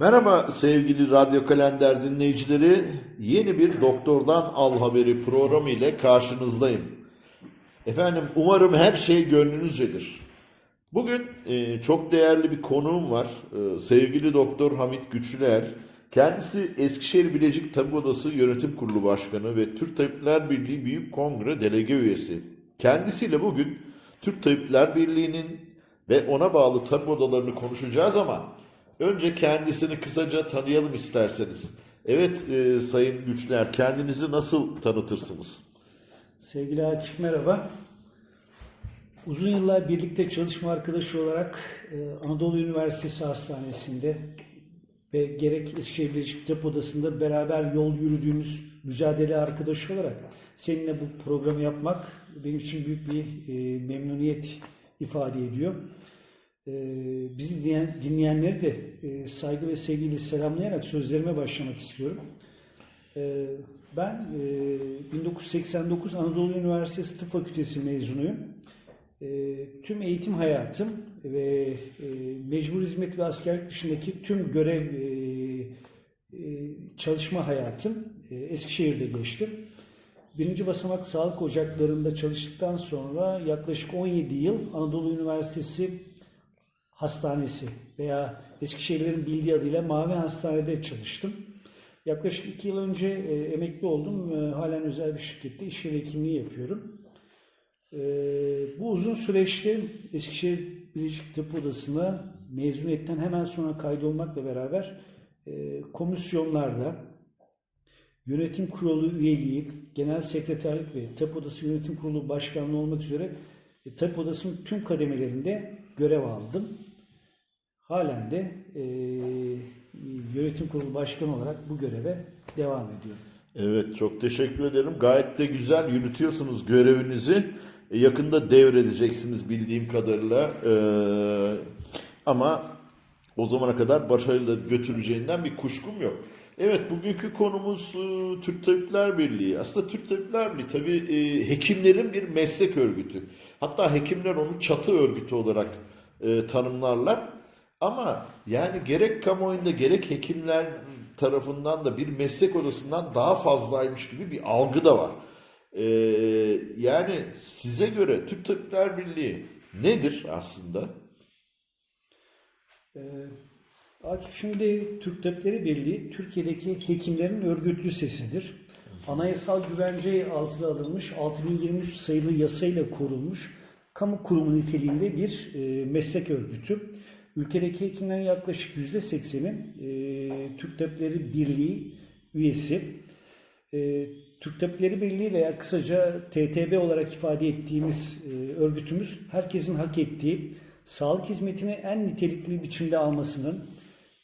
Merhaba sevgili Radyo Kalender dinleyicileri. Yeni bir Doktordan Al Haberi programı ile karşınızdayım. Efendim umarım her şey gönlünüzcedir. Bugün e, çok değerli bir konuğum var. E, sevgili Doktor Hamit Güçlüer. Kendisi Eskişehir Bilecik Tabip Odası Yönetim Kurulu Başkanı ve Türk Tabipler Birliği Büyük Kongre Delege Üyesi. Kendisiyle bugün Türk Tabipler Birliği'nin ve ona bağlı tabip odalarını konuşacağız ama önce kendisini kısaca tanıyalım isterseniz. Evet e, Sayın Güçler kendinizi nasıl tanıtırsınız? Sevgili Akif merhaba. Uzun yıllar birlikte çalışma arkadaşı olarak e, Anadolu Üniversitesi Hastanesi'nde ve gerek Eskişehir Bilecik Tabip Odası'nda beraber yol yürüdüğümüz mücadele arkadaşı olarak seninle bu programı yapmak benim için büyük bir e, memnuniyet ifade ediyor. E, bizi dinleyen, dinleyenleri de e, saygı ve sevgiyle selamlayarak sözlerime başlamak istiyorum. Ee, Ben e, 1989 Anadolu Üniversitesi Tıp Fakültesi mezunuyum. Ee, Tüm eğitim hayatım ve e, mecbur hizmet ve askerlik dışındaki tüm görev e, e, çalışma hayatım e, Eskişehir'de geçti. Birinci basamak sağlık ocaklarında çalıştıktan sonra yaklaşık 17 yıl Anadolu Üniversitesi Hastanesi veya Eskişehirlerin bildiği adıyla Mavi Hastane'de çalıştım. Yaklaşık iki yıl önce e, emekli oldum. E, halen özel bir şirkette iş yeri hekimliği yapıyorum. E, bu uzun süreçte Eskişehir Bilecik Tıp Odası'na mezuniyetten hemen sonra kaydolmakla beraber e, komisyonlarda yönetim kurulu üyeliği, genel sekreterlik ve tıp odası yönetim kurulu başkanlığı olmak üzere e, tıp odasının tüm kademelerinde görev aldım. Halen de e, yönetim kurulu başkanı olarak bu göreve devam ediyorum. Evet çok teşekkür ederim. Gayet de güzel yürütüyorsunuz görevinizi. E, Yakında devredeceksiniz bildiğim kadarıyla. Ee, ama o zamana kadar başarıyla götüreceğinden bir kuşkum yok. Evet bugünkü konumuz e, Türk Tabipler Birliği. Aslında Türk Tabipler Birliği tabii e, hekimlerin bir meslek örgütü. Hatta hekimler onu çatı örgütü olarak e, tanımlarlar. Ama yani gerek kamuoyunda gerek hekimler tarafından da bir meslek odasından daha fazlaymış gibi bir algı da var. Ee, yani size göre Türk Tabipler Birliği nedir aslında? Ee, Akif şimdi Türk Tabipleri Birliği Türkiye'deki hekimlerin örgütlü sesidir. Anayasal güvence altına alınmış 6023 sayılı yasayla korunmuş kamu kurumu niteliğinde bir e, meslek örgütü. Ülkedeki hekimlerin yaklaşık %80'i e, Türk Tabipleri Birliği üyesi. E, Türk Tabipleri Birliği veya kısaca TTB olarak ifade ettiğimiz e, örgütümüz herkesin hak ettiği sağlık hizmetini en nitelikli biçimde almasının,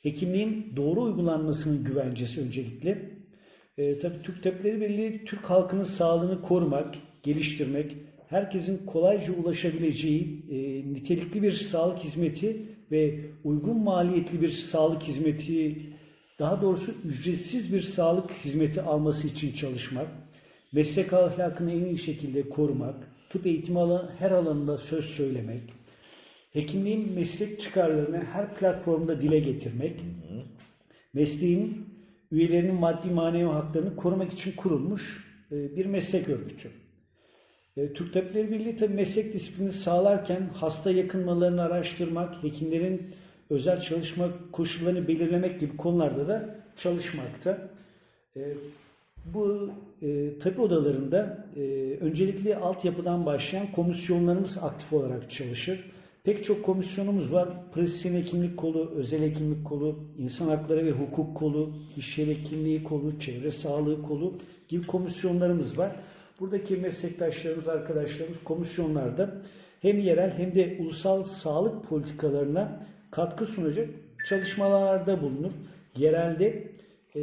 hekimliğin doğru uygulanmasının güvencesi öncelikle. E, tabii Türk Tabipleri Birliği Türk halkının sağlığını korumak, geliştirmek, herkesin kolayca ulaşabileceği e, nitelikli bir sağlık hizmeti ve uygun maliyetli bir sağlık hizmeti, daha doğrusu ücretsiz bir sağlık hizmeti alması için çalışmak, meslek ahlakını en iyi şekilde korumak, tıp eğitimi alan her alanında söz söylemek, hekimliğin meslek çıkarlarını her platformda dile getirmek, mesleğin üyelerinin maddi manevi haklarını korumak için kurulmuş e, bir meslek örgütü. E, Türk Tabipleri Birliği tabii meslek disiplini sağlarken hasta yakınmalarını araştırmak, hekimlerin özel çalışma koşullarını belirlemek gibi konularda da çalışmakta. E, Bu e, tabip odalarında öncelikle altyapıdan başlayan komisyonlarımız aktif olarak çalışır. Pek çok komisyonumuz var. Pratisyen hekimlik kolu, özel hekimlik kolu, insan hakları ve hukuk kolu, iş yeri hekimliği kolu, çevre sağlığı kolu gibi komisyonlarımız var. Buradaki meslektaşlarımız, arkadaşlarımız komisyonlarda hem yerel hem de ulusal sağlık politikalarına katkı sunacak çalışmalarda bulunur. Yerelde e,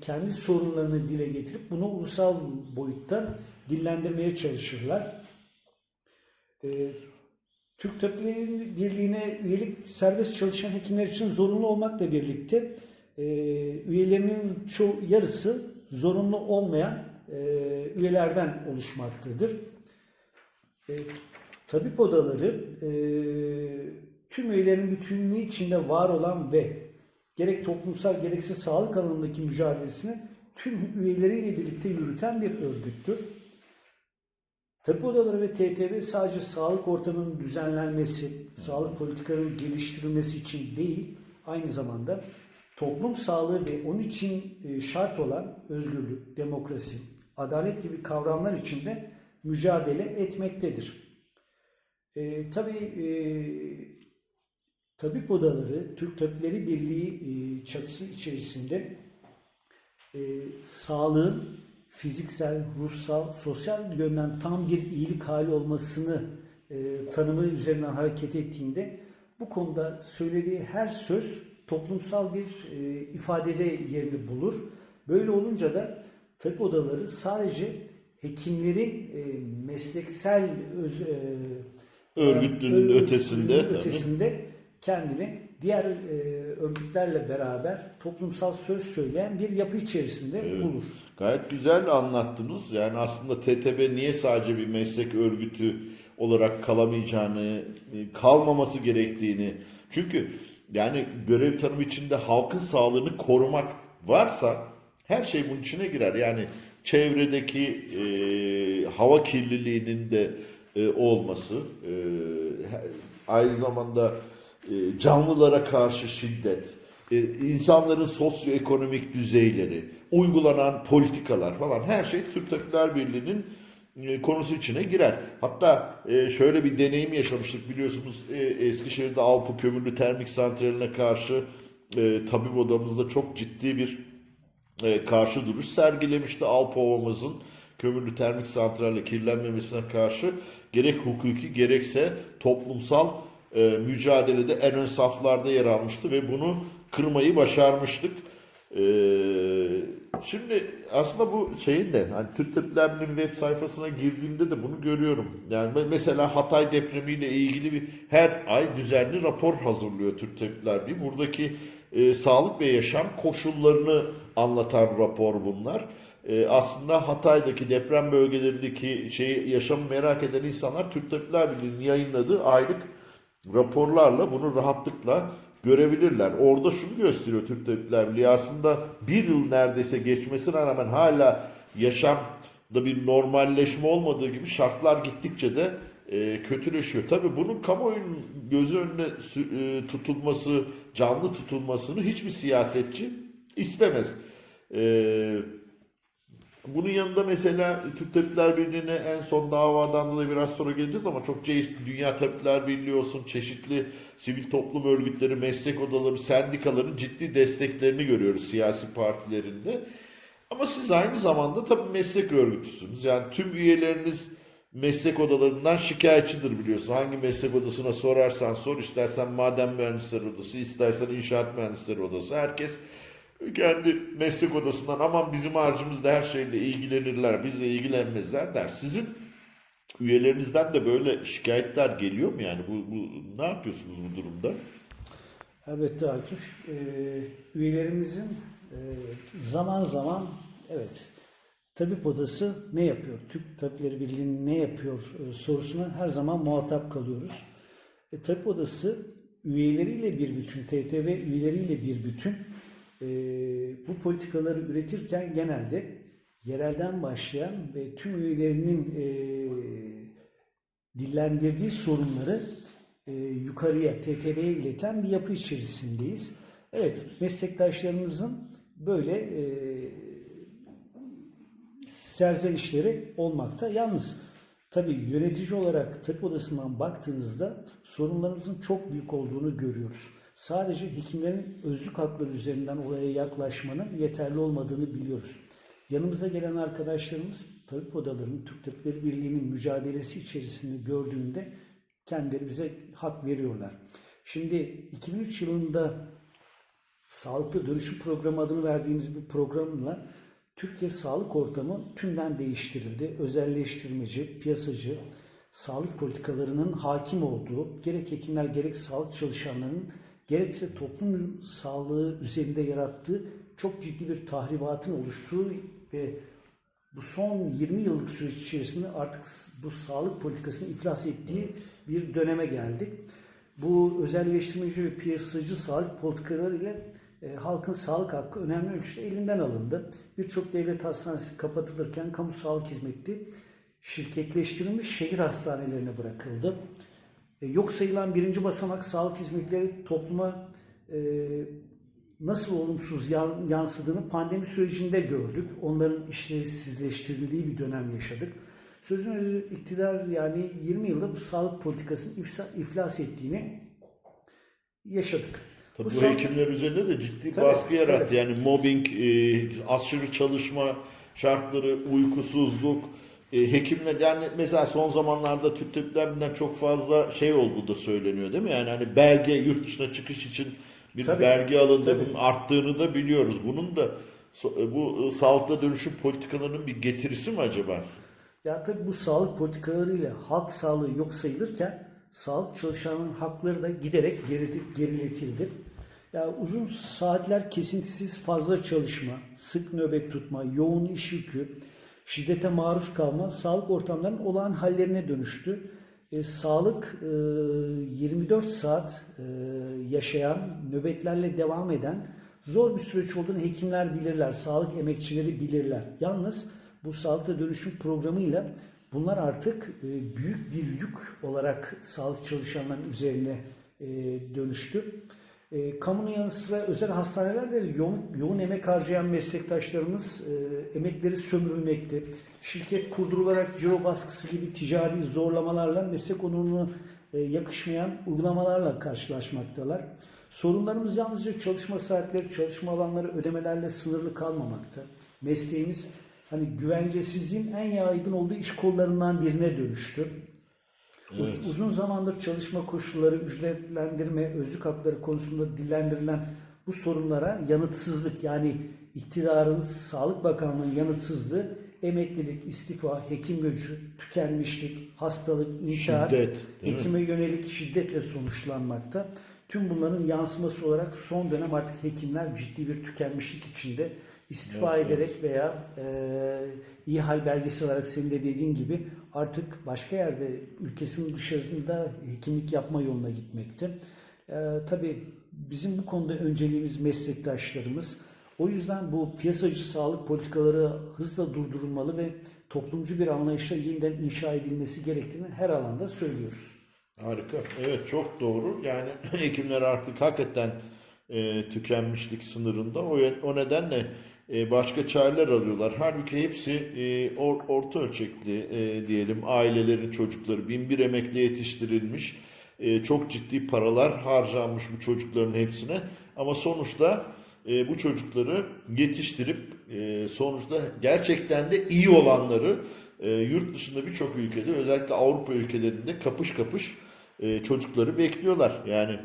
kendi sorunlarını dile getirip bunu ulusal boyutta dillendirmeye çalışırlar. E, Türk Tabipleri Birliği'ne üyelik serbest çalışan hekimler için zorunlu olmakla birlikte e, üyelerinin çoğu yarısı zorunlu olmayan e, üyelerden oluşmaktadır. E, tabip odaları e, tüm üyelerin bütünlüğü içinde var olan ve gerek toplumsal gerekse sağlık alanındaki mücadelesini tüm üyeleriyle birlikte yürüten bir örgüttür. Tabip odaları ve TTB sadece sağlık ortamının düzenlenmesi, sağlık politikalarının geliştirilmesi için değil, aynı zamanda toplum sağlığı ve onun için e, şart olan özgürlük, demokrasi, adalet gibi kavramlar için de mücadele etmektedir. E, tabii e, tabip odaları, Türk Tabipleri Birliği e, çatısı içerisinde e, sağlığın fiziksel, ruhsal, sosyal yönden tam bir iyilik hali olmasını e, tanımı üzerinden hareket ettiğinde bu konuda söylediği her söz toplumsal bir e, ifadede yerini bulur. Böyle olunca da tabip odaları sadece hekimlerin e, mesleksel öz, e, Örgütlülüğün ö- ötesinde örgütlülüğün tabii. ötesinde kendini diğer e, örgütlerle beraber toplumsal söz söyleyen bir yapı içerisinde bulur. Gayet güzel anlattınız. Yani aslında TTB niye sadece bir meslek örgütü olarak kalamayacağını, e, kalmaması gerektiğini. Çünkü yani görev tanımı içinde halkın sağlığını korumak varsa her şey bunun içine girer. Yani çevredeki e, hava kirliliğinin de e, olması, e, aynı zamanda e, canlılara karşı şiddet, e, insanların sosyoekonomik düzeyleri, uygulanan politikalar falan her şey Türk Tabipler Birliği'nin e, konusu içine girer. Hatta e, şöyle bir deneyim yaşamıştık biliyorsunuz e, Eskişehir'de Alpı Kömürlü Termik Santrali'ne karşı e, tabip odamızda çok ciddi bir e, karşı duruş sergilemişti. Alpı Ovamızın kömürlü termik santralle kirlenmemesine karşı gerek hukuki gerekse toplumsal e, mücadelede en ön saflarda yer almıştı ve bunu kırmayı başarmıştık. E, şimdi aslında bu şeyin de hani Türk Birliği web sayfasına girdiğimde de bunu görüyorum. Yani me- mesela Hatay depremiyle ilgili bir her ay düzenli rapor hazırlıyor Türk Birliği. Buradaki e, sağlık ve yaşam koşullarını anlatan rapor bunlar. E, aslında Hatay'daki deprem bölgelerindeki şeyi yaşamı merak eden insanlar Türk Tabipler Birliği'nin yayınladığı aylık raporlarla bunu rahatlıkla görebilirler. Orada şunu gösteriyor Türk Tabipler Birliği aslında bir yıl neredeyse geçmesine rağmen hala yaşamda bir normalleşme olmadığı gibi şartlar gittikçe de e, kötüleşiyor. Tabii bunun kamuoyunun gözü önüne e, tutulması, canlı tutulmasını hiçbir siyasetçi istemez. E, bunun yanında mesela Türk Tabipler Birliği'ne en son davadan dolayı biraz sonra geleceğiz ama çok çeşitli Dünya Tabipler Birliği olsun, çeşitli sivil toplum örgütleri, meslek odaları, sendikaların ciddi desteklerini görüyoruz siyasi partilerinde. Ama siz aynı zamanda tabii meslek örgütüsünüz. Yani tüm üyeleriniz meslek odalarından şikayetçidir biliyorsun. Hangi meslek odasına sorarsan sor, istersen maden mühendisleri odası, istersen inşaat mühendisleri odası. Herkes kendi meslek odasından aman bizim harcımızda her şeyle ilgilenirler, bizle ilgilenmezler der. Sizin üyelerinizden de böyle şikayetler geliyor mu yani? Bu, bu ne yapıyorsunuz bu durumda? Elbette Akif. Ee, üyelerimizin e, zaman zaman evet tabip odası ne yapıyor? Türk Tabipleri Birliği ne yapıyor e, sorusuna her zaman muhatap kalıyoruz. E, tabip odası üyeleriyle bir bütün, TTV üyeleriyle bir bütün e, bu politikaları üretirken genelde yerelden başlayan ve tüm üyelerinin e, dillendirdiği sorunları e, yukarıya, TTV'ye ileten bir yapı içerisindeyiz. Evet, meslektaşlarımızın böyle e, serzenişleri olmakta. Yalnız tabii yönetici olarak tıp odasından baktığınızda sorunlarımızın çok büyük olduğunu görüyoruz. Sadece hekimlerin özlük hakları üzerinden olaya yaklaşmanın yeterli olmadığını biliyoruz. Yanımıza gelen arkadaşlarımız tabip odalarının Türk Tabipleri Birliği'nin mücadelesi içerisinde gördüğünde kendileri bize hak veriyorlar. Şimdi 2003 yılında Sağlıklı Dönüşüm Programı adını verdiğimiz bir programla Türkiye sağlık ortamı tümden değiştirildi. Özelleştirmeci, piyasacı, sağlık politikalarının hakim olduğu, gerek hekimler gerek sağlık çalışanlarının gerekse toplum sağlığı üzerinde yarattığı çok ciddi bir tahribatın oluştuğu ve bu son 20 yıllık süreç içerisinde artık bu sağlık politikasının iflas ettiği bir döneme geldik. Bu özelleştirmeci ve piyasacı sağlık politikaları ile e, halkın sağlık hakkı önemli ölçüde elinden alındı. Birçok devlet hastanesi kapatılırken kamu sağlık hizmeti şirketleştirilmiş şehir hastanelerine bırakıldı. E, yok sayılan birinci basamak sağlık hizmetleri topluma e, nasıl olumsuz yan- yansıdığını pandemi sürecinde gördük. Onların işlevsizleştirildiği bir dönem yaşadık. Sözün özü iktidar yani 20 yılda bu sağlık politikasının iflas ettiğini yaşadık. Tabii bu, sağ- hekimler üzerinde de ciddi Tabii, baskı yarattı. tabii. Yani mobbing, e, aşırı çalışma şartları, uykusuzluk, e, hekimler yani mesela son zamanlarda Türk tabiplerden çok fazla şey olduğu da söyleniyor değil mi? Yani hani belge yurt dışına çıkış için bir Tabii, belge alındı. tabii. Bunun arttığını da biliyoruz. Bunun da e, bu e, sağlıkta dönüşüm politikalarının bir getirisi mi acaba? Ya tabii bu sağlık politikalarıyla halk sağlığı yok sayılırken sağlık çalışanların hakları da giderek geri- geriletildi. Ya uzun saatler kesintisiz fazla çalışma, sık nöbet tutma, yoğun iş yükü, şiddete maruz kalma sağlık ortamlarının olağan hallerine dönüştü. E, sağlık e, 24 saat e, yaşayan, nöbetlerle devam eden zor bir süreç olduğunu hekimler bilirler, sağlık emekçileri bilirler. Yalnız bu sağlıkta dönüşüm programıyla bunlar artık e, büyük bir yük olarak sağlık çalışanlarının üzerine e, dönüştü. E, kamunun yanı sıra özel hastanelerde de yoğun, yoğun emek harcayan meslektaşlarımız e, emekleri sömürülmekte. Şirket kurdurularak ciro baskısı gibi ticari zorlamalarla meslek onurunu e, yakışmayan uygulamalarla karşılaşmaktalar. Sorunlarımız yalnızca çalışma saatleri, çalışma alanları, ödemelerle sınırlı kalmamakta. Mesleğimiz hani güvencesizliğin en yaygın olduğu iş kollarından birine dönüştü. Uz- Uzun zamandır çalışma koşulları, ücretlendirme, özlük hakları konusunda dillendirilen bu sorunlara yanıtsızlık yani iktidarın, Sağlık Bakanlığı'nın yanıtsızlığı emeklilik, istifa, hekim göçü, tükenmişlik, hastalık, intihar, Şiddet, değil mi? hekime yönelik şiddetle sonuçlanmakta. Tüm bunların yansıması olarak son dönem artık hekimler ciddi bir tükenmişlik içinde istifa Evet, ederek veya e, iyi hal belgesi olarak senin de dediğin gibi artık başka yerde ülkesinin dışarısında hekimlik yapma yoluna gitmekte. E, tabii bizim bu konuda önceliğimiz meslektaşlarımız. O yüzden bu piyasacı sağlık politikaları hızla durdurulmalı ve toplumcu bir anlayışla yeniden inşa edilmesi gerektiğini her alanda söylüyoruz. Harika. Evet çok doğru. Yani hekimler artık hakikaten e, tükenmişlik sınırında. O, o nedenle e, başka çareler arıyorlar. Halbuki hepsi e, or- orta ölçekli e, diyelim ailelerin çocukları bin bir emekli yetiştirilmiş. E, çok ciddi paralar harcanmış bu çocukların hepsine. Ama sonuçta bu çocukları yetiştirip sonuçta gerçekten de iyi olanları yurt dışında birçok ülkede özellikle Avrupa ülkelerinde kapış kapış çocukları bekliyorlar. Yani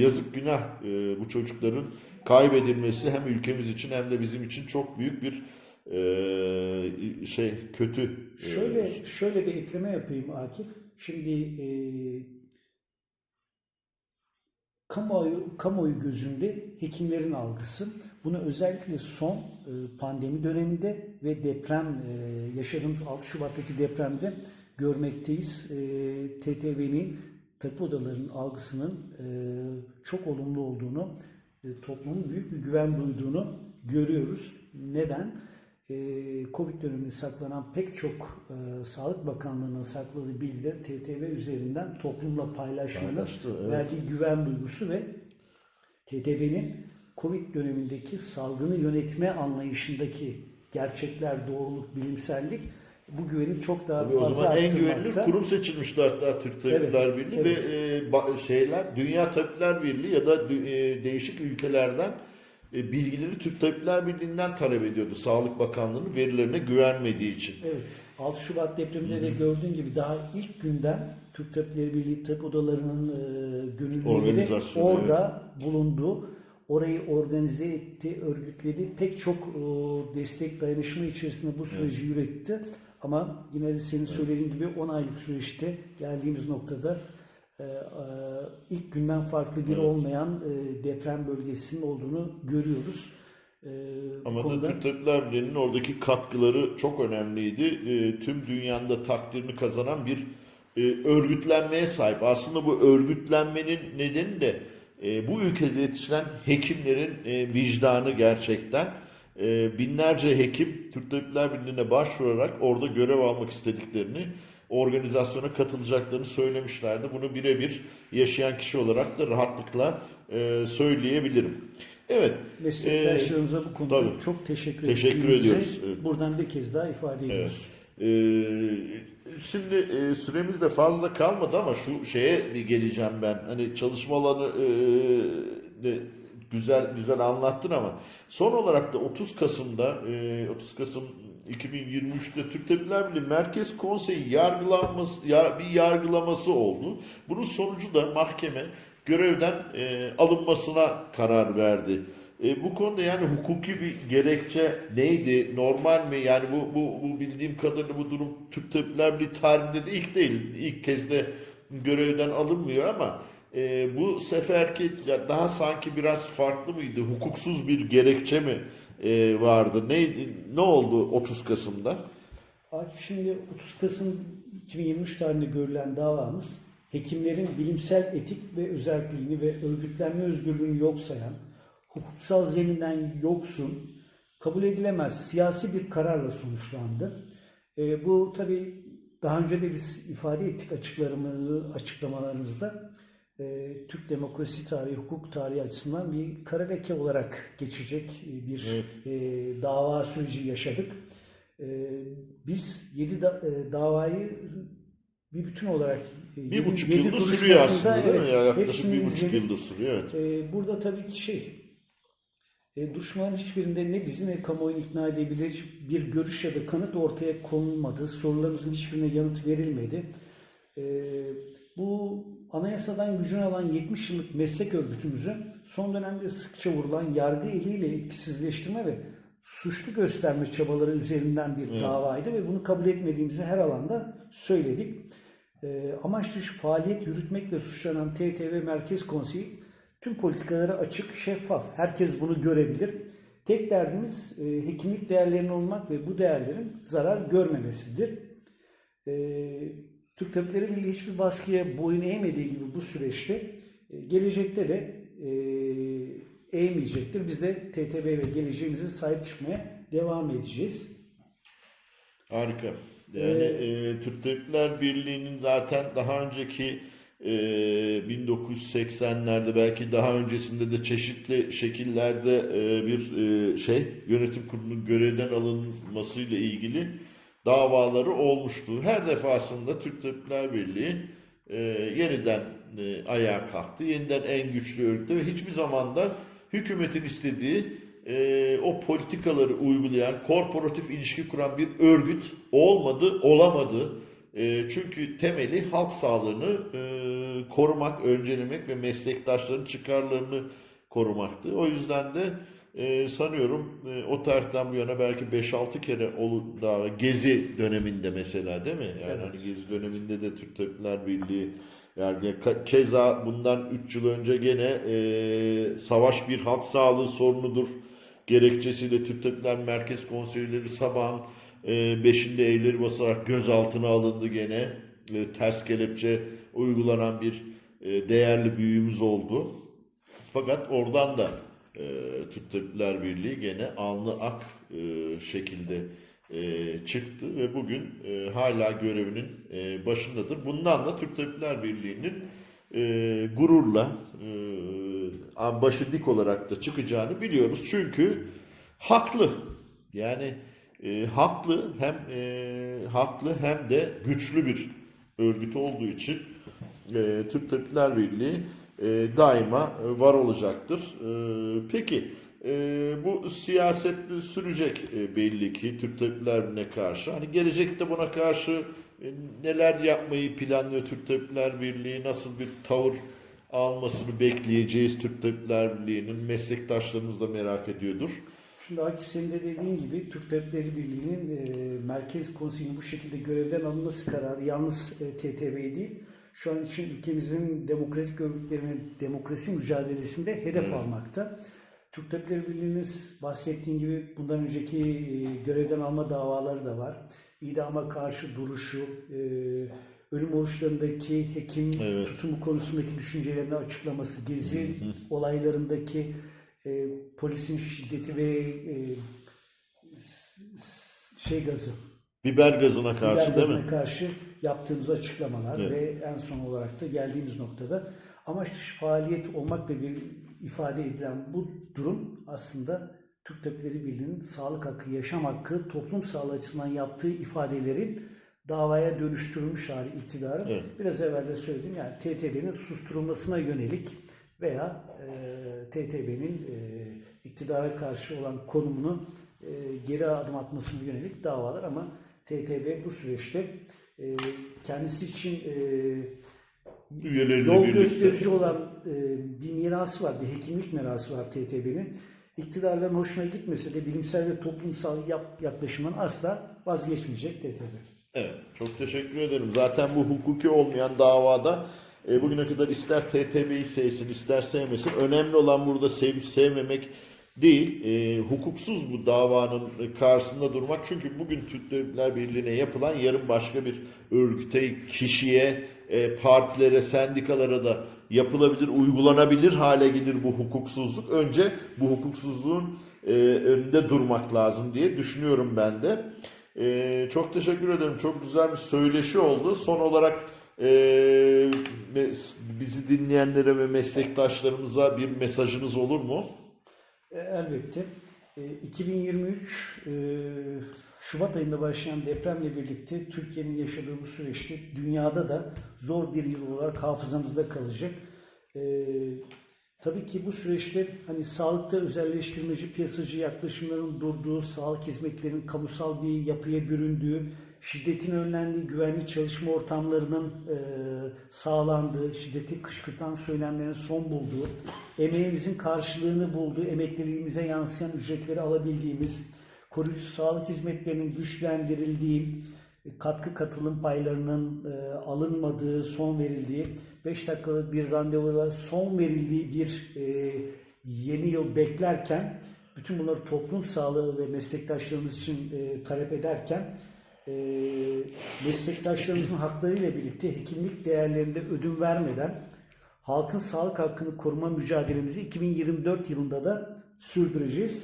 yazık günah bu çocukların kaybedilmesi hem ülkemiz için hem de bizim için çok büyük bir e, şey kötü. e, Şöyle şöyle bir ekleme yapayım Akif. Şimdi e, kamuoyu, kamuoyu gözünde hekimlerin algısı. Bunu özellikle son e, pandemi döneminde ve deprem e, yaşadığımız 6 Şubat'taki depremde görmekteyiz. E, TTB'nin tabip odalarının algısının e, çok olumlu olduğunu, toplumun büyük bir güven duyduğunu görüyoruz. Neden? e, Covid döneminde saklanan pek çok e, Sağlık Bakanlığı'nın sakladığı bilgileri TTV üzerinden toplumla paylaşmanın Paylaştı, evet. verdiği güven duygusu ve TTV'nin Covid dönemindeki salgını yönetme anlayışındaki gerçekler, doğruluk, bilimsellik bu güveni çok daha Tabii o fazla zaman en güvenilir kurum seçilmişti hatta Türk Tabipler Evet, Birliği evet. ve e, şeyler Dünya Tabipler Birliği ya da e, değişik ülkelerden e, bilgileri Türk Tabipler Birliği'nden talep ediyordu. Sağlık Bakanlığı'nın verilerine güvenmediği için. Evet. 6 Şubat depreminde de gördüğün gibi daha ilk günden Türk Tabipleri Birliği tabip odalarının e, gönüllüleri orada bulundu. Orayı organize etti, örgütledi. Pek çok e, destek dayanışma içerisinde bu süreci yürüttü. Ama yine de senin söylediğin gibi 10 aylık süreçte geldiğimiz noktada e, ilk günden farklı bir olmayan e, deprem bölgesinin olduğunu görüyoruz. E, Ama konuda- da Türk Tabipler Birliği'nin oradaki katkıları çok önemliydi. Tüm dünyada takdirini kazanan bir örgütlenmeye sahip. Aslında bu örgütlenmenin nedeni de bu ülkede yetişen hekimlerin vicdanı gerçekten. E, binlerce hekim Türk Tabipler Birliği'ne başvurarak orada görev almak istediklerini, organizasyona katılacaklarını söylemişlerdi. Bunu birebir yaşayan kişi olarak da rahatlıkla e, söyleyebilirim. Evet. Meslektaşlarımıza bu konuda tabii. çok teşekkür, Teşekkür ediyoruz. Evet. Buradan bir kez daha ifade ediyoruz. Ee, şimdi e, süremiz de fazla kalmadı ama şu şeye bir geleceğim ben. Hani çalışma alanı e, de güzel güzel anlattın ama son olarak da 30 Kasım'da e, 30 Kasım 2023'te Türk Tabipler Birliği Merkez Konseyi yargılanması yar- bir yargılaması oldu. Bunun sonucu da mahkeme görevden e, alınmasına karar verdi. E, bu konuda yani hukuki bir gerekçe neydi? Normal mi? Yani bu, bu, bu bildiğim kadarıyla bu durum Türk Tabipler Birliği tarihinde de ilk değil. İlk kez de görevden alınmıyor ama e, bu seferki daha sanki biraz farklı mıydı? Hukuksuz bir gerekçe mi e, vardı? Neydi? Ne oldu 30 Kasım'da? Akif şimdi 30 Kasım 2023 tarihinde görülen davamız hekimlerin bilimsel etik ve özelliğini ve örgütlenme özgürlüğünü yok sayan, hukuksal zeminden yoksun, kabul edilemez siyasi bir kararla sonuçlandı. E, bu tabi daha önce de biz ifade ettik açıklamalarımızda. E, Türk demokrasi tarihi, hukuk tarihi açısından bir kara leke olarak geçecek e, bir Evet. e, dava süreci yaşadık. Biz 7 davayı bir bütün olarak e, Bir buçuk yedi yılda sürüyor aslında değil mi? evet, Ya yaklaşık bir buçuk izledik. yılda sürüyor. Evet. Burada tabii ki şey, e, duruşmaların hiçbirinde ne bizi ne kamuoyunu ikna edebilir bir görüş ya da kanıt ortaya konulmadı. Sorularımızın hiçbirine yanıt verilmedi. Ee, bu anayasadan gücünü alan 70 yıllık meslek örgütümüzün son dönemde sıkça vurulan yargı eliyle etkisizleştirme ve suçlu gösterme çabaları üzerinden bir davaydı ve bunu kabul etmediğimizi her alanda söyledik. E, amaç dışı faaliyet yürütmekle suçlanan TTV Merkez Konseyi tüm politikaları açık, şeffaf. Herkes bunu görebilir. Tek derdimiz e, hekimlik değerlerinin olmak ve bu değerlerin zarar görmemesidir. E, Türk Tabipleri Birliği hiçbir baskıya boyun eğmediği gibi bu süreçte e, gelecekte de e, eğmeyecektir. Biz de TTB ve geleceğimize sahip çıkmaya devam edeceğiz. Harika. Yani e, Türk Tabipler Birliği'nin zaten daha önceki e, 1980'lerde belki daha öncesinde de çeşitli şekillerde e, bir e, şey yönetim kurulunun görevden alınmasıyla ilgili davaları olmuştu. Her defasında Türk Tabipler Birliği e, yeniden e, ayağa kalktı. Yeniden en güçlü örgütte ve hiçbir zaman da hükümetin istediği e, o politikaları uygulayan, korporatif ilişki kuran bir örgüt olmadı, olamadı. E, çünkü temeli halk sağlığını e, korumak, öncelemek ve meslektaşların çıkarlarını korumaktı. O yüzden de e, sanıyorum e, o tarihten bu yana belki 5-6 kere olu, daha Gezi döneminde mesela değil mi? Yani hani Gezi döneminde de Türk Tabipler Birliği yani keza bundan 3 yıl önce gene e, savaş bir halk sağlığı sorunudur gerekçesiyle Türk Tabipler Merkez Konseyleri sabahın 5'inde evleri basarak gözaltına alındı gene. E, ters kelepçe uygulanan bir e, değerli büyüğümüz oldu. Fakat oradan da e, Türk Tabipler Birliği gene alnı ak e, şekilde e, çıktı ve bugün e, hala görevinin e, başındadır. Bundan da Türk Tabipler Birliği'nin e, gururla e, başı dik olarak da çıkacağını biliyoruz. Çünkü haklı. Yani e, haklı hem e, haklı hem de güçlü bir örgüt olduğu için e, Türk Tabipler Birliği e, daima var olacaktır. E, peki e, bu siyaset sürecek e, belli ki Türk Tabipler karşı. Hani gelecekte buna karşı e, neler yapmayı planlıyor Türk Tabipler Birliği, nasıl bir tavır almasını bekleyeceğiz Türk Tabipler Birliği'nin meslektaşlarımız da merak ediyordur. Şimdi Akif senin de dediğin gibi Türk Tabipleri Birliği'nin e, Merkez Konseyi'nin bu şekilde görevden alınması kararı yalnız e, TTB değil, şu an için ülkemizin demokratik örgütlerinin demokrasi mücadelesinde hedef almakta. Türk Tabipleri Birliği'nin bahsettiğin gibi bundan önceki e, görevden alma davaları da var. İdama karşı duruşu, e, ölüm oruçlarındaki hekim Evet. tutumu konusundaki düşüncelerini açıklaması, gezi olaylarındaki e, polisin şiddeti ve e, şey gazı, Biber gazına karşı biber değil gazına mi? karşı yaptığımız açıklamalar Evet. ve en son olarak da geldiğimiz noktada amaç faaliyet olmakla bir ifade edilen bu durum aslında Türk Tabipleri Birliği'nin sağlık hakkı, yaşam hakkı, toplum sağlığı açısından yaptığı ifadelerin davaya dönüştürülmüş hali iktidarı. Evet. Biraz evvel de söyledim yani TTB'nin susturulmasına yönelik veya e, TTB'nin e, iktidara karşı olan konumunu e, geri adım atmasına yönelik davalar ama TTB bu süreçte e, kendisi için e, yol birlikte. gösterici olan e, bir mirası var, bir hekimlik mirası var TTB'nin. İktidarların hoşuna gitmese de bilimsel ve toplumsal yap, yaklaşımın asla vazgeçmeyecek TTB. Evet, çok teşekkür ederim. Zaten bu hukuki olmayan davada e, bugüne kadar ister TTB'yi sevsin, ister sevmesin. Önemli olan burada sevip sevmemek değil, e, hukuksuz bu davanın karşısında durmak. Çünkü bugün Türk Tabipler Birliği'ne yapılan yarın başka bir örgüte, kişiye, e, partilere, sendikalara da yapılabilir, uygulanabilir hale gelir bu hukuksuzluk. Önce bu hukuksuzluğun e, önünde durmak lazım diye düşünüyorum ben de. Ee, çok teşekkür ederim. Çok güzel bir söyleşi oldu. Son olarak e, bizi dinleyenlere ve meslektaşlarımıza bir mesajınız olur mu? E, Elbette. E, 2023 e, Şubat ayında başlayan depremle birlikte Türkiye'nin yaşadığı bu süreçte dünyada da zor bir yıl olarak hafızamızda kalacak. E, Tabii ki bu süreçte hani sağlıkta özelleştirmeci piyasacı yaklaşımların durduğu, sağlık hizmetlerinin kamusal bir yapıya büründüğü, şiddetin önlendiği, güvenli çalışma ortamlarının e, sağlandığı, şiddeti kışkırtan söylemlerin son bulduğu, emeğimizin karşılığını bulduğu, emekliliğimize yansıyan ücretleri alabildiğimiz, koruyucu sağlık hizmetlerinin güçlendirildiği, katkı katılım paylarının e, alınmadığı, son verildiği, 5 dakikalık bir randevular son verildiği bir e, yeni yıl beklerken, bütün bunları toplum sağlığı ve meslektaşlarımız için e, talep ederken, e, meslektaşlarımızın haklarıyla birlikte hekimlik değerlerinde ödün vermeden halkın sağlık hakkını koruma mücadelemizi 2024 yılında da sürdüreceğiz.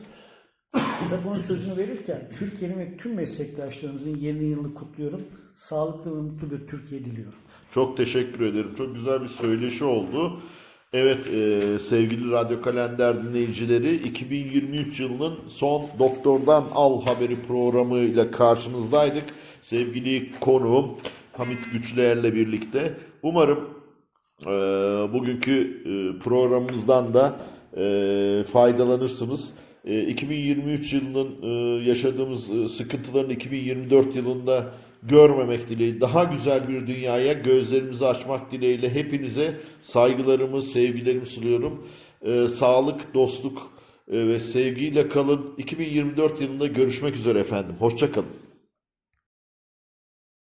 Ve bunun sözünü verirken Türkiye'nin ve tüm meslektaşlarımızın yeni yılını kutluyorum. Sağlıklı ve mutlu bir Türkiye diliyorum. Çok teşekkür ederim. Çok güzel bir söyleşi oldu. Evet e, sevgili Radyo Kalender dinleyicileri 2023 yılının son Doktordan Al Haberi programıyla karşınızdaydık. Sevgili konuğum Hamit Güçlüer'le birlikte. Umarım e, bugünkü e, programımızdan da e, faydalanırsınız. E, 2023 yılının e, yaşadığımız e, sıkıntıların 2024 yılında görmemek dileğiyle daha güzel bir dünyaya gözlerimizi açmak dileğiyle hepinize saygılarımı, sevgilerimi sunuyorum. E, sağlık, dostluk e, ve sevgiyle kalın. 2024 yılında görüşmek üzere efendim. Hoşçakalın.